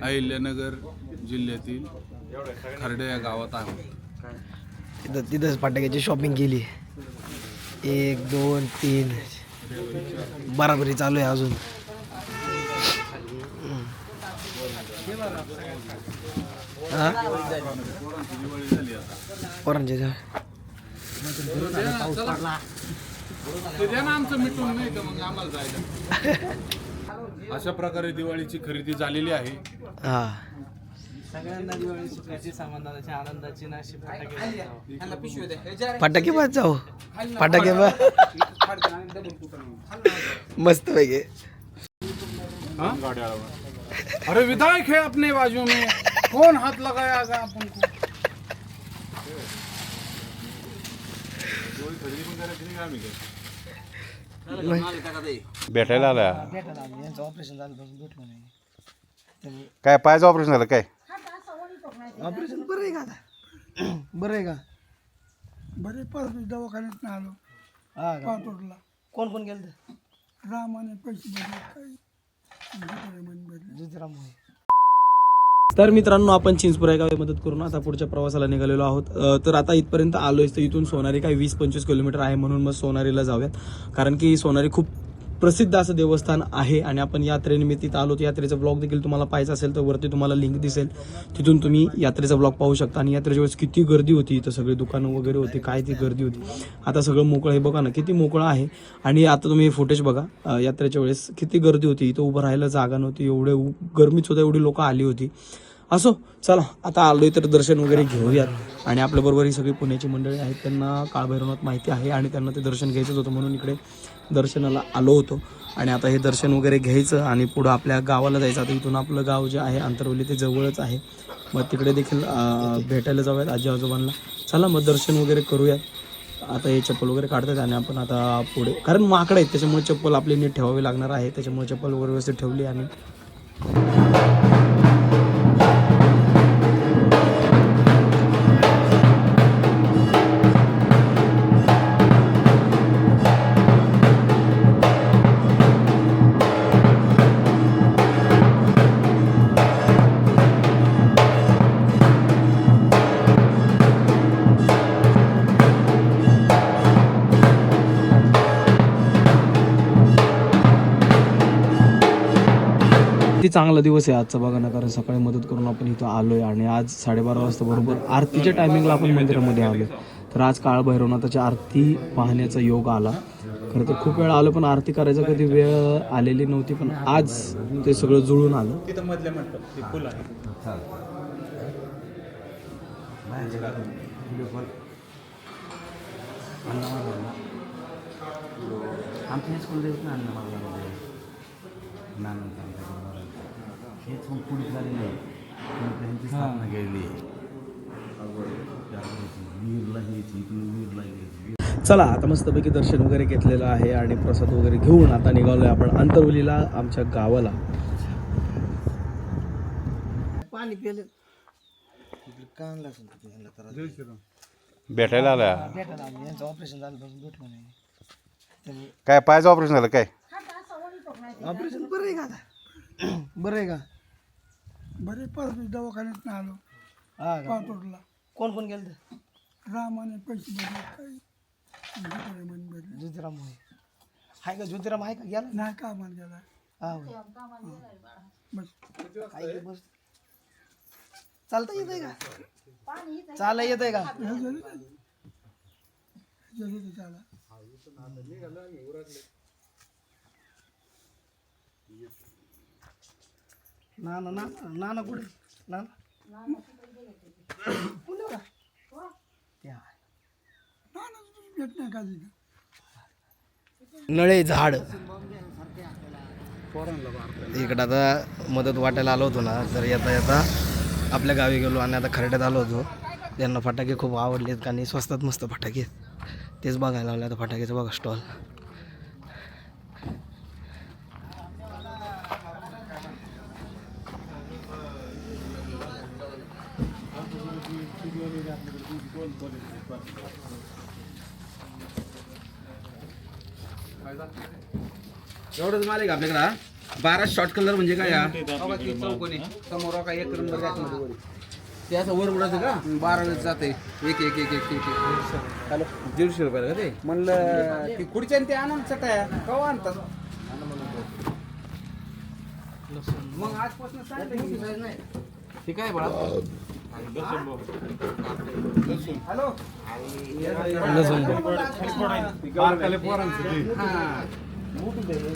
अहिल्यानगर जिल्ह्यातील खर्डे या गावात आहोत तिथं तिथंच फटाक्याची शॉपिंग केली. एक दोन तीन. बराबरी चालू आहे अजून? पोरांचे आमचं मिटून नाही तर मग आम्हाला जायचं अशा प्रकारे दिवाळीची खरेदी झालेली आहे. हा. सगळ्यांना दिवाळी सुखाची समाधानाची आनंदाची नाशी फटाके पाच जाऊ फटाके मस्त पैकी. हाँ? अरे विधायक है अपने बाजू में. कौन हाथ लगाएगा अपन को भेटायला आला. यांचं ऑपरेशन झालं भेटलो नाही. काय पायचं ऑपरेशन झालं काय? ऑपरेशन बरं आहे का आता? बरं आहे का? बरे पाच दवाखान्यात आलो. हा का? पातोडला कोण कोण गेलं रामाने पैसे काही ज्योतिराम मोरे. तर मित्रांनो आपण चिंचपुरा गावी मदत करून आता पुढच्या प्रवासाला निघालेलो आहोत. अ, तर आता इथपर्यंत आलोय तर इथून सोनारी काही वीस पंचवीस किलोमीटर आहे म्हणून मग सोनारीला जाऊयात. कारण की सोनारी खूप प्रसिद्ध असं देवस्थान आहे आणि आपण यात्रेनिमित्त इथं आलो. यात्रेचा ब्लॉग देखील तुम्हाला पाहायचा असेल तर वरती तुम्हाला लिंक दिसेल. तिथून तुम्ही यात्रेचा ब्लॉग पाहू शकता आणि यात्रेच्या वेळेस किती गर्दी होती इथं. सगळे दुकानं वगैरे होते काय ती गर्दी होती. आता सगळं मोकळं हे बघा ना किती मोकळं आहे. आणि आता तुम्ही फुटेज बघा. यात्रेच्या वेळेस किती गर्दी होती. इथं उभं राहायला जागा नव्हती. एवढे उ- गरमीच होतं एवढी लोक आली होती. असो चला आता आलोय तर दर्शन वगैरे घेऊयात. आणि आपल्याबरोबर ही सगळी पुण्याची मंडळी आहेत. त्यांना काळभैरवनाथ माहिती आहे आणि त्यांना ते दर्शन घ्यायचंच होतं म्हणून इकडे दर्शनाला आलो होतो. आणि आता हे दर्शन वगैरे घ्यायचं आणि पुढं आपल्या गावाला जायचं. आता इथून आपलं गाव जे आहे अंतरवली ते जवळच आहे. मग तिकडे देखील भेटायला जाऊयात आजी आजोबांना. चला मग दर्शन वगैरे करूयात. आता हे चप्पल वगैरे काढतात आणि आपण आता पुढे कारण माकडं आहेत त्याच्यामुळे चप्पल आपली नीट ठेवावी लागणार आहे. त्याच्यामुळे चप्पल वगैरे व्यवस्थित ठेवली आणि किती चांगला दिवस आहे आजचा बघा ना कारण सकाळी मदत करून आपण इथं आलोय आणि आज साडेबारा वाजता बरोबर आरतीच्या टायमिंगला आपण मंदिरामध्ये आलो तर आज काळभैरवनाथाची आरती पाहण्याचा योग आला. खरं तर खूप वेळ आलो पण आरती करायचा कधी वेळ आलेली नव्हती पण आज ते सगळं जुळून आलं. आमच्या स्कूल हे पुढे झालेलं आहे? पण त्यांची स्थापना केलेली आहे? वीरला घ्यायची इथून वीरला घ्यायची. चला आता मस्तपैकी दर्शन वगैरे घेतलेलं आहे आणि प्रसाद वगैरे घेऊन आता निघालोय आपण अंतरवलीला आमच्या गावाला. पाणी पिलं. भेटायला आला भेटायला आलो. यांचं ऑपरेशन झालं भेटलो नाही. काय पायचं ऑपरेशन झालं काय? ऑपरेशन बरं आहे का आता? बरं आहे का? बरे पाच दवाखान्यात आलो. हा का? कोण कोण गेलं रामाने पैसे भरले काही म्हणे भरले ज्योतिराम. आहे का ज्योतिराम? आहे का? गेला? नाही का आम्हाला गेला. हा होय. बस. आहे की बस? चालता येत आहे का? चालता येत आहे का ते त्याला नाना नाना नाना कुठे नाना पुण्याला ते आहे. भेट नाही का तिथं नळे झाड इकडं आता मदत वाटायला आलो होतो ना तर येता येता आपल्या गावी गेलो आणि आता खरड्यात आलो होतो त्यांना फटाके खूप आवडलेत आणि स्वस्तात मस्त फटाके. तेच बघायला लावले आता फटाक्याचं बघा स्टॉल एवढंच माल आहे का आपल्याकडे बारा शॉर्ट कलर म्हणजे काय या चौकोनी. समोर काय एक नंबरमध्ये वर. ते असं वर उडायचं का? बारा वेळेस जाते एक एक एक एक एक हॅलो? दीडशे रुपयाला का ते? म्हणलं ती खुर्च्या ते आणून चटाया. कवा आणतात? मग आजपासून सांगितलं नाही ठीक आहे बाळा?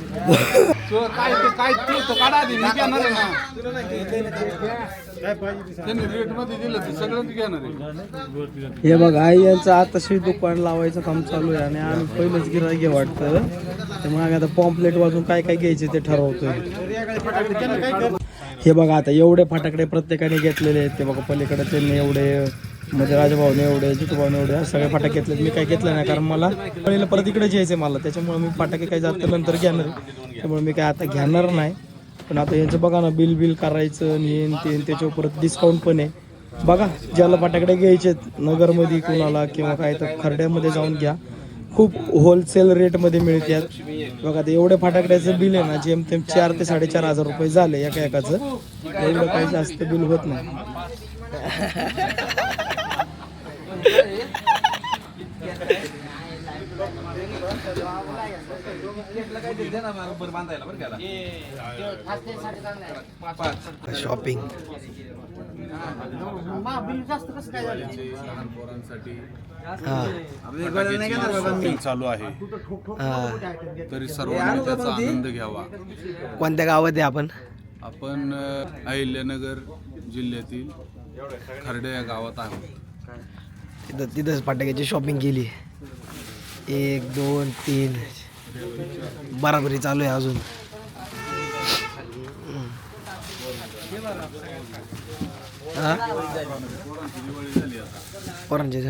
काय ते काय ते तो काढा मी घेणार आहे ना त्यांनी रेटमध्ये दिलं ते सगळं घेणार आहे हे बघ आई यांचं आताशी दुकान लावायचं काम चालू आहे आणि आम्ही पहिलंच गिराय घे वाटतं. त्यामुळे आम्ही आता पॉम्पलेट वाजून काय काय घ्यायचे ते ठरवतोय. हे बघा आता एवढे फटाकडे प्रत्येकाने घेतलेले आहेत. ते बघा पलीकडे त्यांनी एवढे म्हणजे राजभाऊने एवढे जितूभाऊने एवढे सगळे फटाके घेतलेत. मी काय घेतलं नाही कारण मला पहिलं परत इकडे घ्यायचे मला. त्याच्यामुळे मी फटाके काही जात नंतर घेणार. त्यामुळे मी काय आता घेणार नाही. पण आता यांचं बघा ना बिल बिल करायचं नेन ते त्याच्यावर परत डिस्काउंट पण आहे. बघा ज्याला फटाकडे घ्यायचे नगरमध्ये कुणाला किंवा काय तर खरड्यामध्ये जाऊन घ्या. खूप होलसेल रेटमध्ये मिळतात बघा ते एवढे फटाकड्याचं बिल आहे ना जेमतेम चार ते साडेचार हजार रुपये झाले एका एकाचं एवढं काही जास्त बिल होत नाही. शॉपिंग लहान पोरांसाठी हा. शॉपिंग चालू आहे. हा तरी सर्वांनी त्याचा आनंद घ्यावा. कोणत्या गावात आहे आपण? आपण अ, अहिल्यानगर जिल्ह्यातील खर्डे या गावात आहोत. तिथं तिथंच फटाक्याची शॉपिंग केली. एक दोन तीन. बराबरी चालू आहे अजून. हा? पोरांचे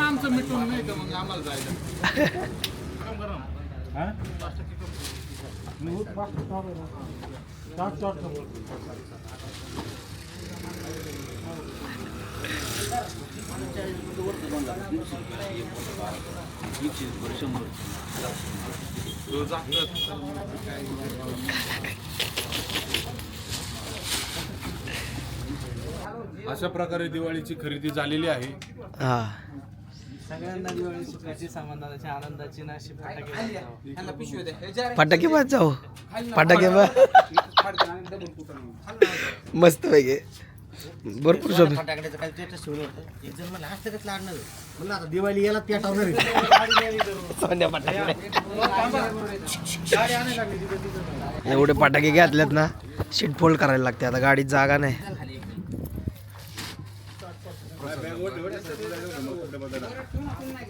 आमचं मिटून नाही तर मग आम्हाला जायचं अशा प्रकारे दिवाळीची खरेदी झालेली आहे. हा. सगळ्यांना दिवाळी सुखाची समाधानाची आनंदाची नाशी फटाके फटाके बाद जाऊ फटाके बाद मस्त पैकी. भरपूर शॉपिंग फटाकड्याचं काही स्टेटस ठेवलं होतं. एक जण मला हस्तगत लागणार म्हणलं आता दिवाळी याला पेटावणार एवढे फटाके घेतल्यात ना सीट फोल्ड करायला लागते. आता गाडीत जागा नाही पाण्याच्या बॉटल आहे ना पाण्याच्या बॉटल पाहायला का असं असतं होय?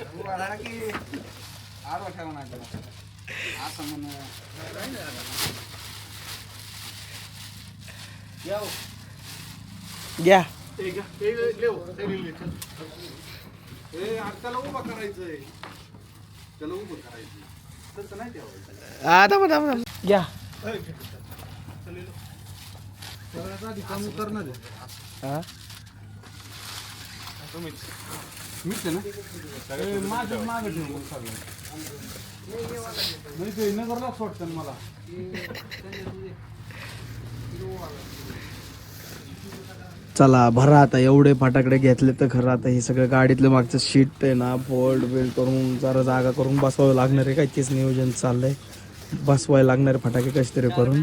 तुकाराम टाक. घ्या हे घ्या, हे लेव, हे लिहिले. हे, आता त्याला उभं करायचंय त्याला उभं करायचं तसं नाही ठेवायचं हा थांबा थांबा थांबा. घ्या सगळ्यात आधी कमी करणार आहे. हा मीच आहे ना माझं मागं ठेव मग सगळं. नाही ते नगरला सोडतं मला. चला भरा आता. एवढे फटाकडे घेतले तर खरं आता हे सगळं गाडीतलं मागचं शीट आहे ना फोल्ड बिल्ड करून जरा जागा करून बसवावं लागणार आहे. काय तेच नियोजन चाललंय. बसवायला लागणारे फटाके कसे तरी करून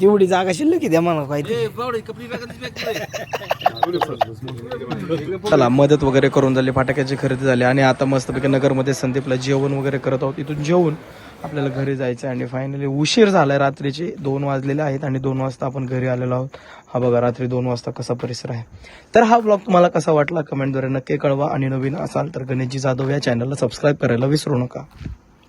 तेवढी जागा शिल्लक द्या मला बॅगच चला मदत वगैरे करून झाली फटाक्याची खरेदी झाली आणि आता मस्तपैकी नगरमध्ये संदीपला जेवण वगैरे करत आहोत. इथून जेवून आपल्याला घरी जायचं आणि फायनली उशीर झालाय रात्रीचे दोन वाजलेले आहेत आणि दोन वाजता आपण घरी आलेलो आहोत. हा बघा रात्री दोन वाजता कसा परिसर आहे. तर हा ब्लॉग तुम्हाला कसा वाटला कमेंटद्वारे नक्की कळवा आणि नवीन असाल तर गणेशजी जाधव या चॅनलला सबस्क्राईब करायला विसरू नका.